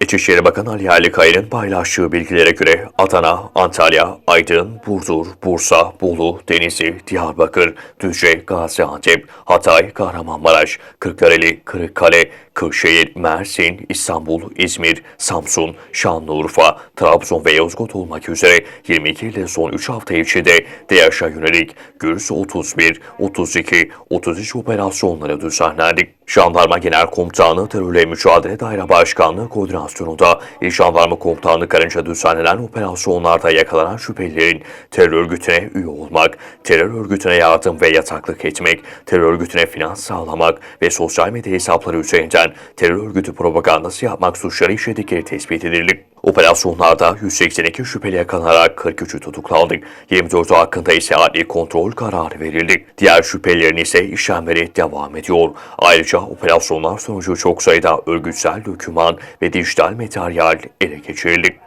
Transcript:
İçişleri Bakanı Ali Yerlikaya'nın paylaştığı bilgilere göre Adana, Antalya, Aydın, Burdur, Bursa, Bolu, Denizli, Diyarbakır, Düzce, Gaziantep, Hatay, Kahramanmaraş, Kırklareli, Kırıkkale, Kırşehir, Mersin, İstanbul, İzmir, Samsun, Şanlıurfa, Trabzon ve Yozgat olmak üzere 22 ile son 3 hafta içinde DAEŞ'e yönelik Gürs 31, 32, 33 operasyonları düzenlendi. Jandarma Genel Komutanlığı Terörle Mücadele Daire Başkanlığı koordinasyonunda İl Jandarma Komutanlığı karınca düzenlenen operasyonlarda yakalanan şüphelilerin terör örgütüne üye olmak, terör örgütüne yardım ve yataklık etmek, terör örgütüne finans sağlamak ve sosyal medya hesapları üzerinden terör örgütü propagandası yapmak suçları işledikleri tespit edildi. Operasyonlarda 182 şüpheli yakalanarak 43'ü tutuklandı. 24'ü hakkında ise adli kontrol kararı verildi. Diğer şüphelilerin ise işlemleri devam ediyor. Ayrıca operasyonlar sonucu çok sayıda örgütsel doküman ve dijital materyal ele geçirildi.